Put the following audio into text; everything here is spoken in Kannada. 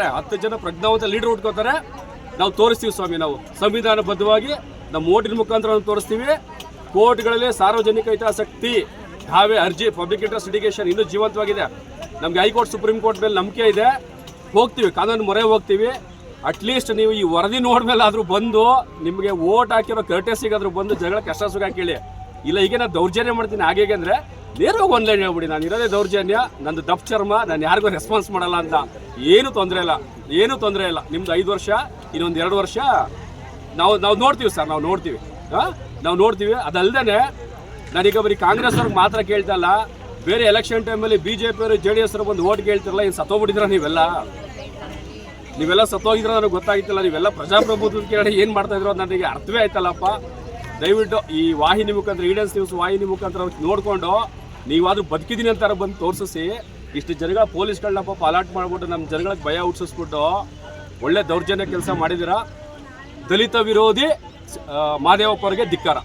ಹತ್ತು ಜನ ಪ್ರಜ್ಞಾವಂತ ಲೀಡರ್ ಉಟ್ಕೋತಾರೆ ನಾವು ತೋರಿಸ್ತೀವಿ ಸ್ವಾಮಿ, ನಾವು ಸಂವಿಧಾನಬದ್ಧವಾಗಿ ನಮ್ಮ ಓಟಿನ ಮುಖಾಂತರ ತೋರಿಸ್ತೀವಿ. ಕೋರ್ಟ್ಗಳಲ್ಲಿ ಸಾರ್ವಜನಿಕ ಹಿತಾಸಕ್ತಿ ಹಾವೇ ಅರ್ಜಿ ಪಬ್ಲಿಕ್ ಇಂಟ್ರೆಸ್ಟ್ ಲಿಟಿಗೇಷನ್ ಇನ್ನೂ ಜೀವಂತವಾಗಿದೆ. ನಮ್ಗೆ ಹೈಕೋರ್ಟ್, ಸುಪ್ರೀಂ ಕೋರ್ಟ್ ಮೇಲೆ ನಂಬಿಕೆ ಇದೆ. ಹೋಗ್ತೀವಿ, ಕಾನೂನು ಮೊರೆ ಹೋಗ್ತೀವಿ. ಅಟ್ಲೀಸ್ಟ್ ನೀವು ಈ ವರದಿ ನೋಡ್ಮೇಲೆ ಆದರೂ ಬಂದು ನಿಮಗೆ ಓಟ್ ಹಾಕಿರೋ ಕರ್ಟೆಸಿಗಾದ್ರೂ ಬಂದು ಜಗಳ ಕಷ್ಟ ಸುಖ ಕೇಳಿ. ಇಲ್ಲ ಈಗ ನಾನು ದೌರ್ಜನ್ಯ ಮಾಡ್ತೀನಿ ಹಾಗೆ ಅಂದರೆ ಅಂದ್ರೆ ನೇರವಾಗಿ ಒಂದು ಲೈನ್ ಹೇಳ್ಬಿಡಿ, ನಾನು ಇರೋದೇ ದೌರ್ಜನ್ಯ, ನಂದು ದಪ್ ಚರ್ಮ, ನಾನು ಯಾರಿಗೂ ರೆಸ್ಪಾನ್ಸ್ ಮಾಡಲ್ಲ ಅಂತ ಏನು ತೊಂದರೆ ಇಲ್ಲ, ಏನು ತೊಂದರೆ ಇಲ್ಲ. ನಿಮ್ದು ಐದು ವರ್ಷ, ಇನ್ನೊಂದು ಎರಡು ವರ್ಷ, ನಾವು ನಾವು ನೋಡ್ತೀವಿ ಸರ್, ನಾವು ನೋಡ್ತೀವಿ. ಹಾಂ? ನಾವು ನೋಡ್ತೀವಿ. ಅದಲ್ಲದೆ ನಾನೀಗ ಬರೀ ಕಾಂಗ್ರೆಸ್ ಅವ್ರಿಗೆ ಮಾತ್ರ ಕೇಳ್ತಾ ಇಲ್ಲ. ಬೇರೆ ಎಲೆಕ್ಷನ್ ಟೈಮಲ್ಲಿ ಬಿ ಜೆ ಪಿಯವರು ಜೆ ಡಿ ಎಸ್ ಬಂದು ಓಟ್ ಕೇಳ್ತಿರಲ್ಲ ಏನು ಸತ್ತೋಗ್ಬಿಟ್ಟಿದ್ರ ನೀವೆಲ್ಲ? ನೀವೆಲ್ಲ ಸತ್ತೋಗಿದ್ರೆ ನನಗೆ ಗೊತ್ತಾಗಿತ್ತಲ್ಲ ನೀವೆಲ್ಲ ಪ್ರಜಾಪ್ರಭುತ್ವದ ಕೆಳಗಡೆ ಏನು ಮಾಡ್ತಾ ಇದ್ರು ನನಗೆ ಅರ್ಥವೇ ಆಯ್ತಲ್ಲಪ್ಪ. ದಯವಿಟ್ಟು ಈ ವಾಹಿನಿ ಮುಖಾಂತರ ಈಡನ್ಸ್ ನ್ಯೂಸ್ ವಾಹಿನಿ ಮುಖಾಂತರ ನೋಡಿಕೊಂಡು ನೀವಾದ್ರೂ ಬದುಕಿದ್ದೀನಿ ಅಂತಾರ ಬಂದು ತೋರಿಸಿ ಇಷ್ಟು ಜನಗಳ ಪೊಲೀಸ್ಗಳನ್ನ ಪಾಪ ಅಲಾಟ್ ಮಾಡಿಬಿಟ್ಟು ನಮ್ಮ ಜನಗಳಿಗೆ ಭಯ ಹುಟ್ಟಿಸ್ಬಿಟ್ಟು ಒಳ್ಳೆ ದೌರ್ಜನ್ಯ ಕೆಲಸ ಮಾಡಿದ್ದೀರಾ ದಲಿತ ವಿರೋಧಿ ಮಾದೇವಪ್ಪ ಅವರಿಗೆ ಧಿಕ್ಕಾರ.